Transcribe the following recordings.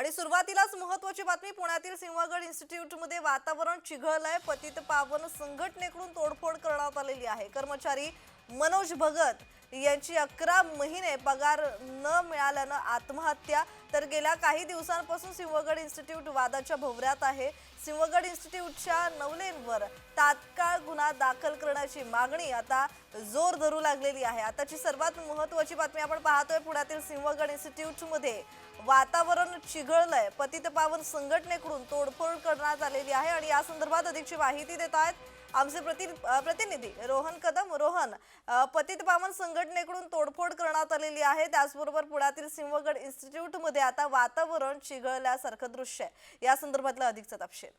आणि सुरुवातीलाच महत्वाची बातमी पुण्यातील सिंहगड इन्स्टिट्यूटमध्ये वातावरण चिघळलंय पतित पावन संघटनेकडून तोडफोड करण्यात आलेली आहे. कर्मचारी मनोज भगत यांची अकरा महिने पगार न मिळाल्यानं आत्महत्या तर गेल्या काही दिवसांपासून सिंहगड इन्स्टिट्यूट वादाच्या भोवऱ्यात आहे. सिंहगड इन्स्टिट्यूटच्या नवलेंवर तात्काळ गुन्हा दाखल करण्याची मागणी आता जोर धरू लागलेली आहे. आताची सर्वात महत्वाची बातमी आपण पाहतोय पुण्यातील सिंहगड इन्स्टिट्यूटमध्ये वातावरण चिघळलंय. पतितपावन संघटनेकडून तोडफोड करण्यात आलेली आहे आणि या संदर्भात अधिकची माहिती देत आहेत आमचे प्रति प्रतिनिधी रोहन कदम. रोहन पतित पावन संघटनेकडून तोडफोड करण्यात आलेली आहे. त्याचबरोबर पुण्यातील सिंहगड इन्स्टिट्यूटमध्ये आता वातावरण चिघळल्यासारखं दृश्य आहे. या संदर्भातला अधिकचा तपशील.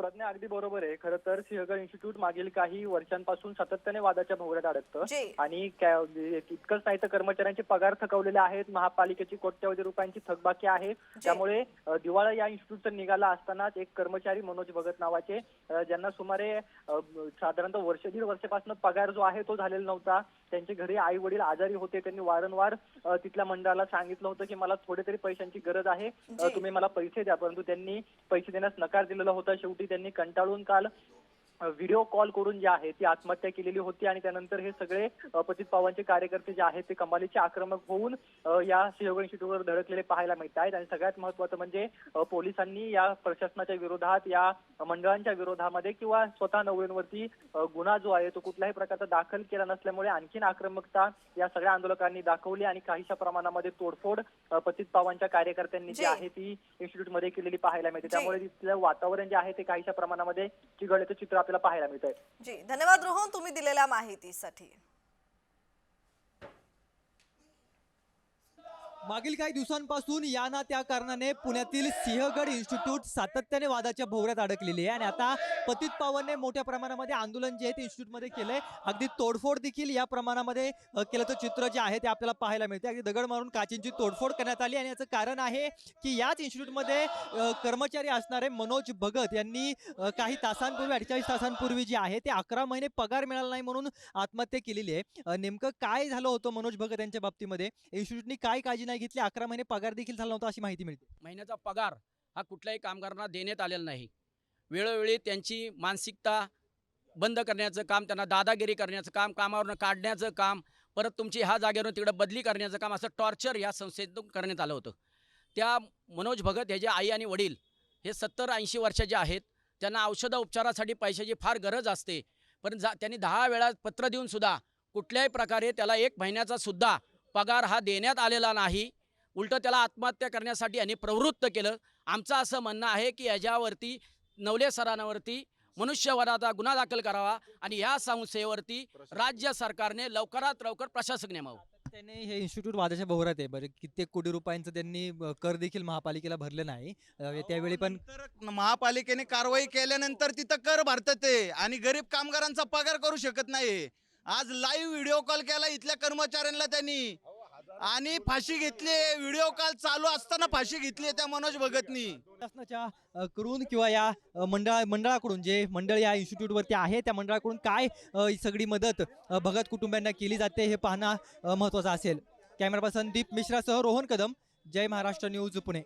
प्रज्ञा अगदी बरोबर आहे. खरं तर सिंहगड इन्स्टिट्यूट मागील काही वर्षांपासून सातत्याने वादाच्या भोवऱ्यात अडकतं. आणि क्या- इतकंच नाही तर कर्मचाऱ्यांचे पगार थकवलेले आहेत. महापालिकेची कोट्यवधी रुपयांची थकबाकी आहे. त्यामुळे दिवाळा या इन्स्टिट्यूटचा निघाला असतानाच एक कर्मचारी मनोज भगत नावाचे ज्यांना सुमारे साधारणतः वर्ष दीड वर्षापासून पगार जो आहे तो झालेला नव्हता. त्यांचे घरी आई वडील आजारी होते. त्यांनी वारंवार तिथल्या मंडळाला सांगितलं होतं की मला थोडे तरी पैशांची गरज आहे. तुम्ही मला पैसे द्या. परंतु त्यांनी पैसे देण्यास नकार दिलेला होता. शेवटी त्यांनी कंटाळून काल व्हिडिओ कॉल करून जे आहे ती आत्महत्या केलेली होती आणि त्यानंतर हे सगळे पतित पावांचे कार्यकर्ते जे आहेत ते कमालीचे आक्रमक होऊन या सिंहगड इन्स्टिट्यूटवर धडकलेले पाहायला मिळत आहेत आणि सगळ्यात महत्वाचं म्हणजे पोलिसांनी या प्रशासनाच्या विरोधात या मंडळांच्या विरोधामध्ये किंवा स्वतः नवऱ्यांवरती अ, गुन्हा जो आहे तो कुठल्याही प्रकारचा दाखल केला नसल्यामुळे आणखीन आक्रमकता या सगळ्या आंदोलकांनी दाखवली आणि काहीशा प्रमाणामध्ये तोडफोड पतित पावांच्या कार्यकर्त्यांनी जी. आहे ती इन्स्टिट्यूटमध्ये केलेली पाहायला मिळते. त्यामुळे तिथलं वातावरण जे आहे ते काहीशा प्रमाणामध्ये चिघळल्याचं चित्र आपल्याला पाहायला मिळत आहे जी धन्यवाद रोहन तुम्ही दिलेल्या माहितीसाठी. मागील काही दिवसांपासून या ना त्या कारणाने पुण्यातील सिंहगड इन्स्टिट्यूट सातत्याने वादाच्या भोवऱ्यात अडकलेली आहे. आणि आता पतित पावनने मोठ्या प्रमाणामध्ये आंदोलन जे आहे ते इन्स्टिट्यूटमध्ये केलंय. अगदी तोडफोड देखील या प्रमाणामध्ये केल्याचं चित्र जे आहे ते आपल्याला पाहायला मिळते अगदी दगड मारून काचींची तोडफोड करण्यात आली. आणि याचं कारण आहे की याच इन्स्टिट्यूटमध्ये कर्मचारी असणारे मनोज भगत यांनी काही तासांपूर्वी अठ्ठेचाळीस तासांपूर्वी जे आहे ते अकरा महिने पगार मिळाला नाही म्हणून आत्महत्या केलेली आहे. नेमकं काय झालं होतं मनोज भगत यांच्या बाबतीमध्ये? इन्स्टिट्यूटनी काय काळजी नाही घेतली अकरा महिने पगार देखील झाला नव्हता अशी माहिती मिळते. महिन्याचा पगार हा कुठल्याही कामगारांना देण्यात आलेला नाही. वेळोवेळी त्यांची मानसिकता बंद करण्याचं काम त्यांना दादागिरी करण्याचं काम कामावरनं काढण्याचं काम परत तुमची ह्या जागेवरून तिकडं बदली करण्याचं काम असं टॉर्चर या संस्थेतून करण्यात आलं होतं. त्या मनोज भगत ह्याचे आई आणि वडील हे सत्तर ऐंशी वर्षाचे आहेत त्यांना औषध उपचारासाठी पैशाची फार गरज असते. पण जा त्यांनी दहा वेळा पत्र देऊन सुद्धा कुठल्याही प्रकारे त्याला एक महिन्याचा सुद्धा पगार हा देण्यात आलेला नाही. उलटं त्याला आत्महत्या करण्यासाठी यांनी प्रवृत्त केलं. आमचं असं म्हणणं आहे की याच्यावरती नवले सरांवरती मनुष्यवधाचा गुन्हा दाखल करावा आणि ह्या संस्थेवरती राज्य सरकारने लवकरात लवकर प्रशासक नेमावं. त्याने हे इन्स्टिट्यूट वादाच्या भोवऱ्यात आहे. बरं कित्येक कोटी रुपयांचं त्यांनी अ, कर देखील महापालिकेला भरलं नाही. अ, त्यावेळी पण तर महापालिकेने कारवाई केल्यानंतर तिथं कर भरतात ते. आणि गरीब कामगारांचा पगार करू शकत नाही. आज लाईव्ह व्हिडिओ कॉल केला इथल्या कर्मचाऱ्यांना त्यांनी. आणि फाशी घेतली व्हिडिओ कॉल चालू असताना फाशी घेतली त्या मनोज भगतनी. शासनाच्या कडून किंवा या मंडळा मंडळाकडून जे मंडळ या इन्स्टिट्यूटवरती आहे त्या मंडळाकडून काय ही सगळी मदत भगत कुटुंबियांना केली जाते हे पाहणं अ, महत्त्वाचं असेल. कॅमेरा पर्सन दीप मिश्रासह रोहन कदम. जय महाराष्ट्र न्यूज पुणे.